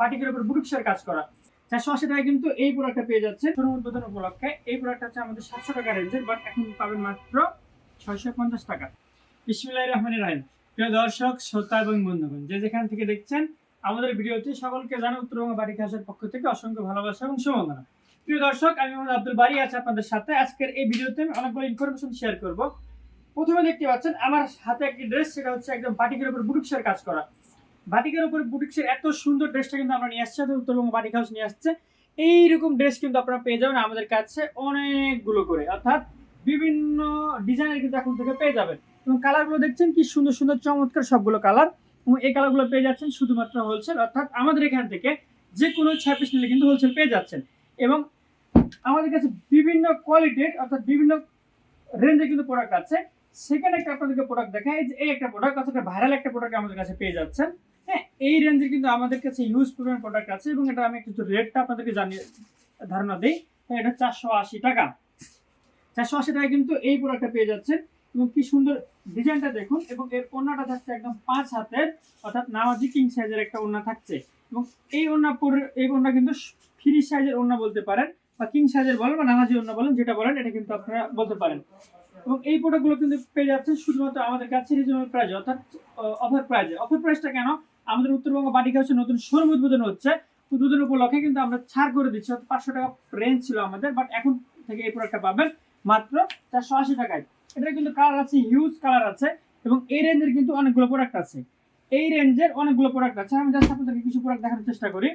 পাটিকের উপর বুটুক্সের কাজ করা। চারশো আশি টাকায় কিন্তু এই প্রোডাক্টটা পেয়ে যাচ্ছে শোরুম উদ্বোধন উপলক্ষে এই প্রোডাক্টটা হচ্ছে আমাদের সাতশো টাকা রেঞ্জের বাট এখন পাবেন মাত্র ছয়শো পঞ্চাশ টাকা। বিসমিল্লাহির রহমানির রহিম। প্রিয় দর্শক, শ্রোতা এবং বন্ধুগণ, যে যেখান থেকে দেখছেন, আমাদের ভিডিওটি সকলকে জানা উত্তরবঙ্গ বাড়ি খাসের পক্ষ থেকে অসংখ্য ভালোবাসা এবং শুভকামনা। প্রিয় দর্শক, আমি মোহাম্মদ আব্দুল বাড়ি আছি আপনাদের সাথে। আজকের এই ভিডিওতে আমি অনেকগুলো ইনফরমেশন শেয়ার করব। প্রথমে দেখতে পাচ্ছেন, আমার হাতে একটি ড্রেস সেটা হচ্ছে একদম বাটিকের উপর বুটুক্সের কাজ করা। বাটিকের উপর বুটিক্সের এত সুন্দর ড্রেসটা কিন্তু আমরা নিয়ে আসছি উত্তরবঙ্গ বাটিক হাউস নিয়ে আসছে। এইরকম ড্রেস কিন্তু আপনারা পেয়ে যাবেন আমাদের কাছে অনেকগুলো করে। অর্থাৎ বিভিন্ন ডিজাইনের কিন্তু এখন থেকে পেয়ে যাবেন। এবং কালারগুলো দেখছেন কি সুন্দর সুন্দর চমৎকার সবগুলো কালার। এবং এই কালারগুলো পেয়ে যাচ্ছেন শুধুমাত্র হোলসেল অর্থাৎ আমাদের এখান থেকে যে কোনো ছয় পিস নিলে কিন্তু হোলসেল পেয়ে যাচ্ছেন। এবং আমাদের কাছে বিভিন্ন কোয়ালিটির অর্থাৎ বিভিন্ন রেঞ্জে কিন্তু প্রোডাক্ট আছে। সেখানে একটা আপনাদেরকে প্রোডাক্ট দেখায় যে এই একটা প্রোডাক্ট অর্থাৎ ভাইরাল একটা প্রোডাক্ট আমাদের কাছে পেয়ে যাচ্ছেন। এই রেঞ্জের কিন্তু আমাদের কাছে ইউজ পরিমাণ প্রোডাক্ট আছে এবং এটা আমি একটু রেটটা আপনাদেরকে জানিয়ে ধারণা দিই। হ্যাঁ, এটা চারশো আশি টাকা। চারশো আশি টাকা কিন্তু এই প্রোডাক্টটা পেয়ে যাচ্ছেন এবং কি সুন্দর ডিজাইনটা দেখুন এবং এর ওড়নাটা থাকছে একদম পাঁচ হাতের অর্থাৎ নামাজি কিং সাইজের একটা ওড়না থাকছে। এবং এই পরে এই ওড়না কিন্তু ফ্রি সাইজের ওড়না বলতে পারেন বা কিং সাইজের বলেন বা নামাজি ওড়না বলেন যেটা বলেন এটা কিন্তু আপনারা বলতে পারেন। এবং এই প্রোডাক্টগুলো কিন্তু পেয়ে যাচ্ছেন শুধুমাত্র আমাদের কাছে রিজনেবল প্রাইস অর্থাৎ অফার প্রাইজে অফার প্রাইসটা কেন? আমাদের উত্তরবঙ্গ বাটিকা হাউসে নতুন শোরুম উদ্বোধন হচ্ছে। উদ্বোধন উপলক্ষে কিন্তু আমরা ছাড় করে দিচ্ছি পাঁচশো টাকা রেঞ্জ ছিল আমাদের বাট এখন থেকে এই প্রোডাক্টটা পাবেন মাত্র চারশো আশি টাকায়। এটা কিন্তু কালার আছে হিউজ কালার আছে, এবং এই রেঞ্জের কিন্তু অনেকগুলো প্রোডাক্ট আছে। এই রেঞ্জের অনেকগুলো প্রোডাক্ট আছে। আমি জাস্ট আপনাদেরকে কিছু প্রোডাক্ট দেখানোর চেষ্টা করি।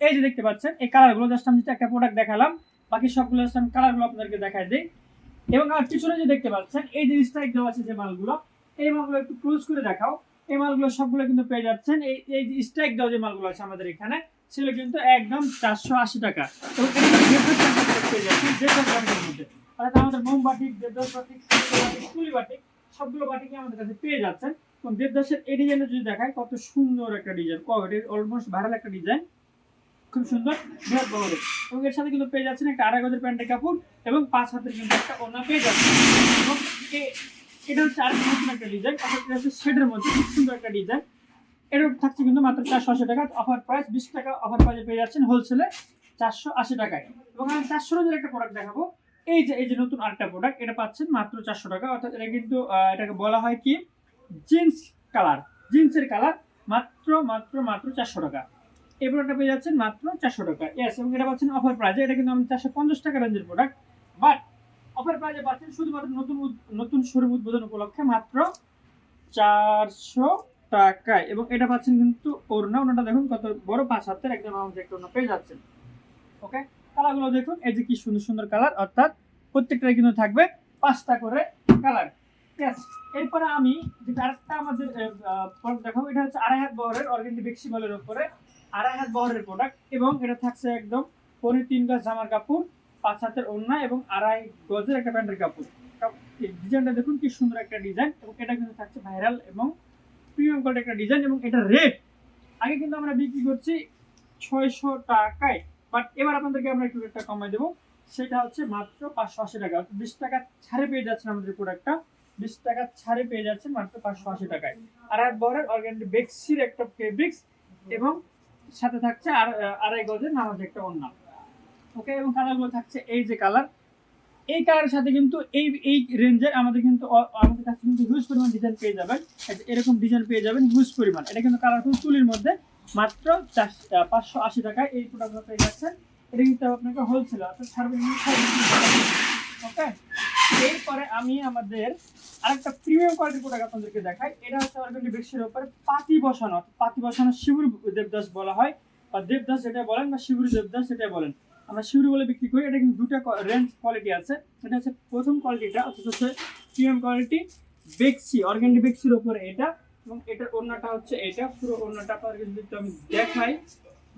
এই যে দেখতে পাচ্ছেন, এই কালারগুলো জাস্ট আমি একটা প্রোডাক্ট দেখালাম, বাকি সবগুলো just আমি কালারগুলো আপনাদেরকে দেখাই দিই। এবং আর পিছনে যে দেখতে পাচ্ছেন, এই যে স্ট্রাইক দেওয়া আছে যে মালগুলো, এই মালগুলো একটু ক্লোজ করে দেখাও। এই মালগুলো সবগুলো কিন্তু পেয়ে যাচ্ছেন। এই এই স্ট্রাইক দেওয়া যে মালগুলো আছে আমাদের এখানে, সেগুলো কিন্তু একদম চারশো আশি টাকা। এবং পেয়ে যাচ্ছেন কোনো মধ্যে আমাদের মোম বাটিক দেবদাস বাটিক কুলি বাটিক সবগুলো বাটিকই আমাদের কাছে পেয়ে যাচ্ছেন। এবং দেবদাসের এই ডিজাইনটা যদি দেখায় কত সুন্দর একটা ডিজাইন কোয়ালিটি অলমোস্ট ভাইরাল একটা ডিজাইন খুব সুন্দর বৃহৎ বহরের এবং এর সাথে কিন্তু পেয়ে যাচ্ছেন একটা আড়াই গজের প্যান্টের কাপড় এবং পাঁচ হাতের কিন্তু একটা ওনা পেয়ে যাচ্ছেন। এটা হচ্ছে আর নতুন একটা ডিজাইন অর্থাৎ এটা হচ্ছে শেডের মধ্যে, খুব সুন্দর একটা ডিজাইন এর থাকছে কিন্তু মাত্র চারশো আশি টাকা অফার প্রাইস বিশ টাকা অফার প্রাইসে পেয়ে যাচ্ছেন হোলসেলে চারশো আশি টাকায়। এবং আমি চারশো রোজের একটা প্রোডাক্ট দেখাবো, এই যে এই যে নতুন আরেকটা প্রোডাক্ট এটা পাচ্ছেন মাত্র চারশো টাকা, অর্থাৎ এটা কিন্তু এটাকে বলা হয় কি? জিন্স কালার জিন্সের কালার মাত্র মাত্র মাত্র চারশো টাকা। এই প্রোডাক্টটা পেয়ে যাচ্ছেন মাত্র চারশো টাকা। ইয়েস এবং এটা পাচ্ছেন অফার প্রাইজে এটা কিন্তু আমি চারশো পঞ্চাশ টাকা রেঞ্জের প্রোডাক্ট বাট অফার প্রাইজে পাচ্ছেন শুধুমাত্র নতুন নতুন শোরুম উদ্বোধন উপলক্ষে মাত্র চারশো টাকায়। এবং এটা পাচ্ছেন কিন্তু ওড়না। ওনাটা দেখুন কত বড়, পাঁচ হাতের একদম আমাদের একটা ওড়না পেয়ে যাচ্ছেন। ওকে কালারগুলো দেখুন, এই যে কি সুন্দর সুন্দর কালার অর্থাৎ প্রত্যেকটাই কিন্তু থাকবে পাঁচটা করে কালার এরপরে আমি যেটা আরেকটা আমাদের প্রোডাক্ট দেখাবো, এটা হচ্ছে আড়াই হাত বহরের অর্গেন্ডি বেক্সি বলের উপরে আড়াই হাত বহরের প্রোডাক্ট এবং এটা থাকছে একদম পরে তিন গজ জামার কাপড়। পাঁচ হাতের ওড়না এবং আড়াই গজের একটা প্যান্টের কাপড়। ডিজাইনটা দেখুন কি সুন্দর একটা ডিজাইন এবং এটা কিন্তু থাকছে ভাইরাল এবং প্রিমিয়াম কোয়ালিটি একটা ডিজাইন এবং এটা রেট আগে কিন্তু আমরা বিক্রি করছি ছয়শো টাকায় বাট এবার আপনাদেরকে আমরা একটু রেটটা কমাই দেবো। সেটা হচ্ছে মাত্র পাঁচশো আশি টাকা। বিশ টাকা ছাড়ে পেয়ে যাচ্ছেন আমাদের প্রোডাক্টটা বিশ টাকা ছাড়ে পেয়ে যাচ্ছেন মাত্র পাঁচশো আশি টাকায়। আর এক বরের অর্গ্যানিক বেক্সির একটা ফেব্রিক্স এবং সাথে থাকছে আর আড়াই গজের নামাজ একটা অন্য ওকে এবং কালারগুলো থাকছে এই যে কালার। এই কালারের সাথে কিন্তু এই এই রেঞ্জের আমাদের কিন্তু আমাদের কাছে কিন্তু হিউজ পরিমাণ ডিজাইন পেয়ে যাবেন। এরকম ডিজাইন পেয়ে যাবেন হিউজ পরিমাণ। এটা কিন্তু কালার কালারফুল তুলির মধ্যে মাত্র পাঁচশো আশি টাকায় এই প্রোডাক্টগুলো পেয়ে যাচ্ছেন। এটা কিন্তু আপনাকে হোলসেল ওকে এরপরে আমি আমাদের আরেকটা প্রিমিয়াম কোয়ালিটির প্রোডাক্ট আপনাদেরকে দেখাই। এটা হচ্ছে অর্গানিক বেক্সির উপরে পাতি বসানো পাতি বসানো শিবুর দেবদাস বলা হয়, বা দেবদাস যেটা বলেন বা শিবুর দেবদাস সেটা বলেন। আমরা শিবুরি বলে বিক্রি করি, এটা কিন্তু দুটা রেঞ্জ কোয়ালিটি আছে। এটা হচ্ছে প্রথম কোয়ালিটিটা অর্থাৎ হচ্ছে প্রিমিয়াম কোয়ালিটি বেক্সি, অর্গানিক বেক্সির উপরে এটা এবং এটার ওড়নাটা হচ্ছে এটা। পুরো ওড়নাটা আপনাদেরকে যদি আমি দেখাই,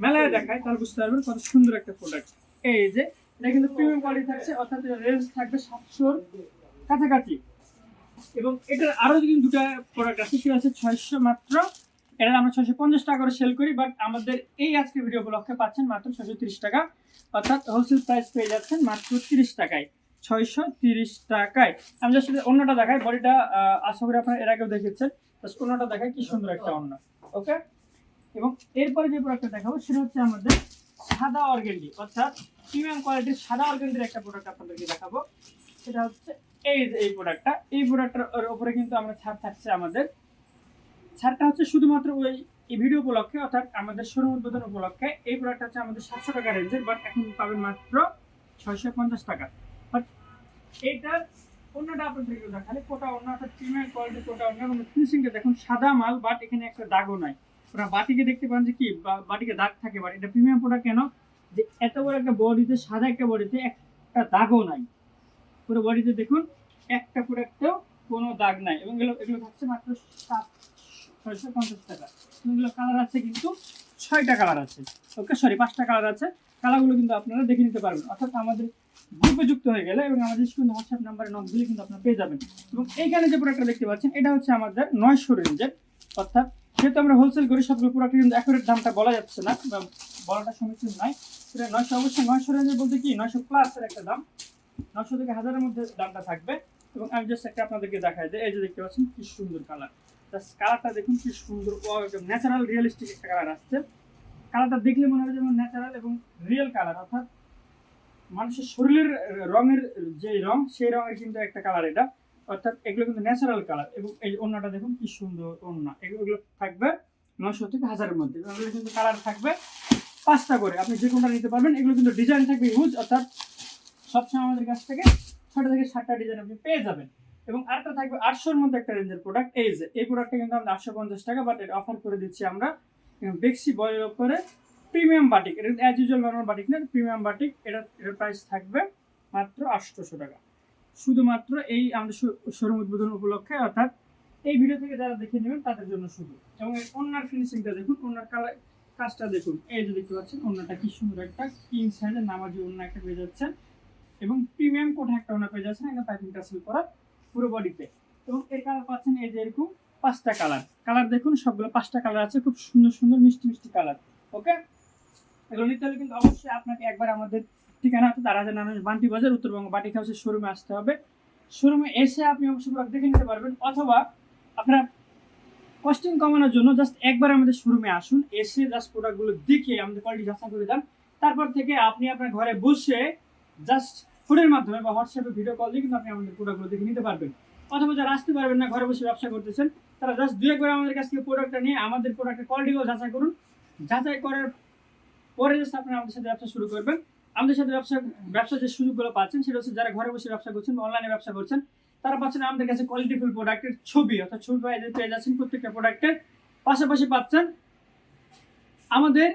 মেলায় দেখাই, তাহলে বুঝতে পারবেন কত সুন্দর একটা প্রোডাক্ট এই যে, এটা কিন্তু প্রিমিয়াম কোয়ালিটি থাকছে, অর্থাৎ রেঞ্জ থাকবে সাতশোর কাছাকাছি। এবং এটার আরও কিন্তু দুটা প্রোডাক্ট আছে, সেটা হচ্ছে ছয়শো মাত্র এটা আমরা ছয়শো পঞ্চাশ টাকা করে সেল করি বাট আমাদের এই আজকের ভিডিও উপলক্ষে পাচ্ছেন মাত্র ছয়শো তিরিশ টাকা। অর্থাৎ হোলসেল প্রাইস পেয়ে যাচ্ছেন মাত্র তিরিশ টাকায়। ছয়শো তিরিশ টাকায়। আমি জাস্ট অন্যটা দেখাই, বডিটা আশা করি আপনারা এর আগেও দেখেছেন। অন্যটা দেখাই, কি সুন্দর একটা অন্য ওকে এবং এরপরে যে প্রোডাক্টটা দেখাবো, সেটা হচ্ছে আমাদের সাদা অর্গেন্ডি। অর্থাৎ প্রিমিয়াম কোয়ালিটির সাদা অর্গেন্ডির একটা প্রোডাক্ট আপনাদেরকে দেখাবো। সেটা হচ্ছে এই যে এই প্রোডাক্টটা এই প্রোডাক্টের উপরে কিন্তু আমরা ছাড় থাকছে আমাদের ছাড়টা হচ্ছে শুধুমাত্র ওই এই ভিডিও উপলক্ষে, অর্থাৎ আমাদের শোরুম উদ্বোধন উপলক্ষে। এই প্রোডাক্ট হচ্ছে আমাদের সাতশো টাকা রেঞ্জের বাট এখন পাবেন মাত্র ছয়শো পঞ্চাশ টাকা। বাট এইটার অন্যটা আপনাদেরকে দেখালে, কোটা অন্য, অর্থাৎ প্রিমিয়াম কোয়ালিটি কোটা অন্য ফিনিশিংটা দেখুন সাদা মাল বাট এখানে একটা দাগও নাই। ওরা বাটিকে দেখতে পান যে কি বাটিকে দাগ থাকে বাট এটা প্রিমিয়াম প্রোডাক্ট কেন? যে এত বড় একটা বডিতে, সাদা একটা বডিতে একটা দাগও নাই। পুরো বডিতে দেখুন, একটা প্রোডাক্টেও কোনো দাগ নাই, এবং এগুলো এগুলো থাকছে মাত্র সাত ছয়শো পঞ্চাশ টাকা। এগুলো কালার আছে কিন্তু ছয়টা কালার আছে। ওকে সরি পাঁচটা কালার আছে। কালারগুলো কিন্তু আপনারা দেখে নিতে পারবেন। অর্থাৎ আমাদের গ্রুপে যুক্ত হয়ে গেলে এবং আমাদের স্ক্রিন হোয়াটসঅ্যাপ নাম্বারে নক দিলে কিন্তু আপনারা পেয়ে যাবেন। এবং এইখানে যে প্রোডাক্টটা দেখতে পাচ্ছেন, এটা হচ্ছে আমাদের নয়শো রেঞ্জের, অর্থাৎ যেহেতু আমরা হোলসেল করি, সবগুলো প্রোডাক্ট কিন্তু অ্যাকুরেট দামটা বলা যাচ্ছে না বলাটা সমীচীন নয়। সেটা নয়শো, অবশ্যই নয়শো রেঞ্জের বলতে কি? নয়শো প্লাসের একটা দাম। নশো থেকে হাজারের মধ্যে দামটা থাকবে। এবং আমি জাস্ট একটা আপনাদেরকে দেখাই যে, এই যে দেখতে পাচ্ছেন, কি সুন্দর কালার জাস্ট কালারটা দেখুন কি সুন্দর। ন্যাচারাল রিয়েলিস্টিক একটা কালার আসছে। কালারটা দেখলে মনে হয় যেমন ন্যাচারাল এবং রিয়েল কালার অর্থাৎ মানুষের শরীরের রঙের যে রং, সেই রঙের কিন্তু একটা কালার এটা। অর্থাৎ এগুলো কিন্তু ন্যাচারাল কালার এবং এই ওড়নাটা দেখুন কি সুন্দর এগুলো এগুলো থাকবে নশো থেকে হাজারের মধ্যে। এগুলো কিন্তু কালার থাকবে পাঁচটা করে। আপনি যে কোনটা নিতে পারবেন, এগুলো কিন্তু ডিজাইন থাকবে ইউজ অর্থাৎ সবসময় আমাদের কাছ থেকে ছটা থেকে সাতটা ডিজাইন আপনি পেয়ে যাবেন। এবং আরেকটা থাকবে আটশোর মধ্যে একটা রেঞ্জের প্রোডাক্ট এই যে, এই প্রোডাক্টটা কিন্তু আমরা আটশো পঞ্চাশ টাকা বাট এটা অফার করে দিচ্ছি আমরা বেক্সি বয়ের ওপরে প্রিমিয়াম বাটিক এটা অ্যাজ ইউজুয়াল নর্মাল বাটিক না প্রিমিয়াম বাটিক এটা, এটার প্রাইস থাকবে মাত্র আটশোশো টাকা। শুধুমাত্র এই আমাদের শোরুম উদ্বোধন উপলক্ষে, অর্থাৎ এই ভিডিও থেকে যারা দেখে নেবেন, তাদের জন্য শুধু। এবং অন্যার ফিনিশিংটা দেখুন অন্যার কালার কাজটা দেখুন। এই যে দেখতে পাচ্ছেন অন্যটা কি সুন্দর একটা কিং সাইজের নামাজি অন্য একটা পেয়ে যাচ্ছেন। এবং প্রিমিয়াম কোট একটা ওনা পেয়ে যাচ্ছেন এটা পাইপিং টাসেল করা। পুরো বডিতে এবং এর কালার পাচ্ছেন এই যে এরকম পাঁচটা কালার কালার দেখুন, সবগুলো পাঁচটা কালার আছে, খুব সুন্দর সুন্দর, মিষ্টি মিষ্টি কালার ওকে এগুলো নিতে হলে কিন্তু অবশ্যই আপনাকে একবার আমাদের ঠিকানা হচ্ছে তারা নারায়ণ বান্টি বাজার, উত্তরবঙ্গ বাটিক হাউসের শোরুমে আসতে হবে। শোরুমে এসে আপনি অবশ্যই প্রোডাক্ট দেখে নিতে পারবেন, অথবা আপনার কস্টিং কমানোর জন্য জাস্ট একবার আমাদের শোরুমে আসুন, এসে জাস্ট প্রোডাক্টগুলো দেখে আমাদের কোয়ালিটি যাচাই করে দেন তারপর থেকে আপনি আপনার ঘরে বসে জাস্ট ফোনের মাধ্যমে বা হোয়াটসঅ্যাপে ভিডিও কল দিয়ে কিন্তু আপনি আমাদের প্রোডাক্টগুলো দেখে নিতে পারবেন। অথবা যারা আসতে পারবেন না, ঘরে বসে ব্যবসা করতেছেন, তারা জাস্ট দু একবার আমাদের কাছ থেকে প্রোডাক্টটা নিয়ে আমাদের প্রোডাক্টের কোয়ালিটিগুলো যাচাই করুন। যাচাই করার পরে জাস্ট আপনি আমাদের সাথে ব্যবসা শুরু করবেন। আমাদের সাথে ব্যবসা, ব্যবসার যে সুযোগগুলো পাচ্ছেন, সেটা হচ্ছে যারা ঘরে বসে ব্যবসা করছেন অনলাইনে ব্যবসা করছেন, তারা পাচ্ছেন আমাদের কাছে কোয়ালিটিফুল প্রোডাক্টের ছবি। অর্থাৎ ছবি পেয়ে যাচ্ছেন প্রত্যেকটা প্রোডাক্টের পাশাপাশি পাচ্ছেন আমাদের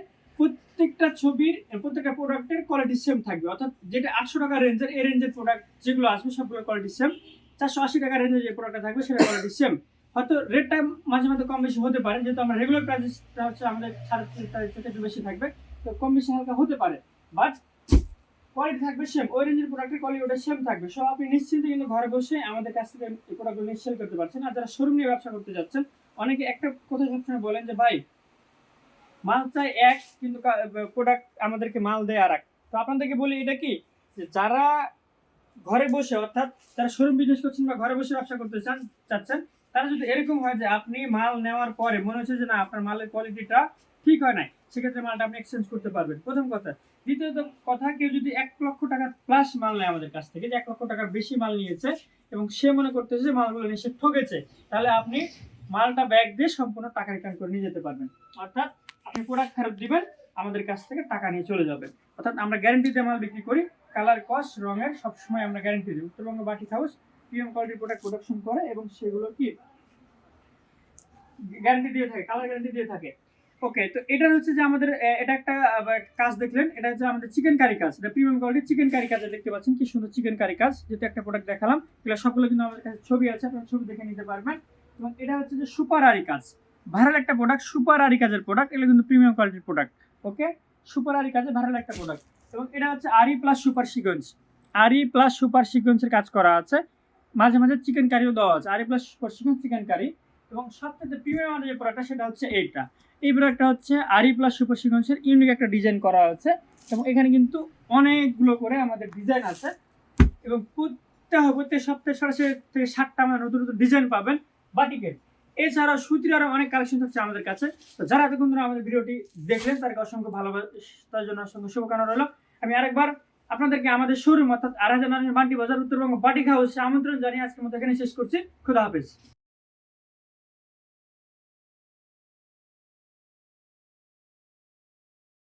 প্রত্যেকটা ছবির প্রত্যেকটা প্রোডাক্টের কোয়ালিটি সেম থাকবে। অর্থাৎ যেটা আটশো টাকা রেঞ্জের এই রেঞ্জের প্রোডাক্ট যেগুলো আসবে সবগুলো কোয়ালিটি সেম চারশো আশি টাকা রেঞ্জের যে প্রোডাক্টটা থাকবে সেটা কোয়ালিটি সেম হয়তো রেটটা মাঝে মাঝে কম বেশি হতে পারে, যেহেতু আমরা রেগুলার প্রাইসটা হচ্ছে আমাদের সাড়ে থেকে একটু বেশি থাকবে, তো কম বেশি হালকা হতে পারে। বাট কোয়ালিটি থাকবে সেম ওই রেঞ্জের প্রোডাক্টের কোয়ালিটি ওটা সেম থাকবে। সো আপনি নিশ্চিন্তে কিন্তু ঘরে বসে আমাদের কাছ থেকে এই প্রোডাক্টগুলো সেল করতে পারছেন। আর যারা শোরুম নিয়ে ব্যবসা করতে যাচ্ছেন, অনেকে একটা কথা সবসময় বলেন যে, ভাই মাল চাই এক, কিন্তু প্রোডাক্ট আমাদেরকে মাল দেয় আর এক তো আপনাদেরকে বলি এটা কি? যে যারা ঘরে বসে, অর্থাৎ যারা শোরুম বিজনেস করছেন বা ঘরে বসে ব্যবসা করতে চান, চাচ্ছেন, তারা যদি এরকম হয় যে আপনি মাল নেওয়ার পরে মনে হচ্ছে যে না, আপনার মালের কোয়ালিটিটা ঠিক হয় নাই, সেক্ষেত্রে মালটা আপনি এক্সচেঞ্জ করতে পারবেন। প্রথম কথা। দ্বিতীয়ত কথা, কেউ যদি এক লক্ষ টাকার প্লাস মাল নেয় আমাদের কাছ থেকে, যে এক লক্ষ টাকার বেশি মাল নিয়েছে, এবং সে মনে করতেছে যে মালগুলো নিয়ে সে ঠকেছে, তাহলে আপনি মালটা ব্যাগ দিয়ে সম্পূর্ণ টাকা রিটার্ন করে নিয়ে যেতে পারবেন। অর্থাৎ আপনি প্রোডাক্ট ফেরত দিবেন, আমাদের কাছ থেকে টাকা নিয়ে চলে যাবেন অর্থাৎ আমরা গ্যারেন্টিতে মাল বিক্রি করি কালার কস্ট রঙের সবসময় আমরা গ্যারেন্টি দিই। উত্তরবঙ্গ বাটিক হাউস প্রিমিয়াম কোয়ালিটির প্রোডাক্ট প্রোডাকশন করে এবং সেগুলো কি? গ্যারান্টি দিয়ে থাকে কালার গ্যারান্টি দিয়ে থাকে। ওকে তো এটা হচ্ছে যে আমাদের এটা একটা কাজ দেখলেন, এটা হচ্ছে আমাদের চিকেন কারি কাজ। এটা প্রিমিয়াম কোয়ালিটির চিকেন কারি কাজে দেখতে পাচ্ছেন, কি সুন্দর চিকেন কারি কাজ। যেটা একটা প্রোডাক্ট দেখালাম, এগুলো সবগুলো কিন্তু আমাদের কাছে ছবি আছে, আপনারা ছবি দেখে নিতে পারবেন। এবং এটা হচ্ছে যে সুপার আরি কাজ। ভাইরাল একটা প্রোডাক্ট সুপার আরি কাজের প্রোডাক্ট এগুলো কিন্তু প্রিমিয়াম কোয়ালিটির প্রোডাক্ট ওকে সুপার আরি কাজে ভাইরাল একটা প্রোডাক্ট এবং এটা হচ্ছে aari plus super sequence aari plus super সিকোয়েন্সের কাজ করা আছে। মাঝে মাঝে চিকেন কারিও দেওয়া আছে aari plus super sequence chicken curry এবং সবথেকে প্রিমিয়াম যে প্রোডাক্টটা সেটা হচ্ছে এইটা। এই প্রোডাক্টটা হচ্ছে আরি প্লাস সুপার সিকোয়েন্সের ইউনিক একটা ডিজাইন করা আছে, এবং এখানে কিন্তু অনেকগুলো করে আমাদের ডিজাইন আছে, এবং প্রত্যেক প্রত্যেক সপ্তাহে সরাসরি থেকে ষাটটা আমরা নতুন নতুন ডিজাইন পাবেন, বাটিকের। এছাড়াও সুতির আরও অনেক কালেকশন থাকছে আমাদের কাছে। তো যারা এতক্ষণ ধরে আমাদের ভিডিওটি দেখলেন, তাদেরকে অসংখ্য ভালোবাসার জন্য অসংখ্য শুভকামনা রইল। আমি আরেকবার আপনাদেরকে আমাদের শোরুম অর্থাৎ আড়াই হাজার বান্টি বাজার উত্তরবঙ্গ বাটিক হাউসে আমন্ত্রণ জানিয়ে আজকের মতো এখানে শেষ করছি। খুদা হাফেজ।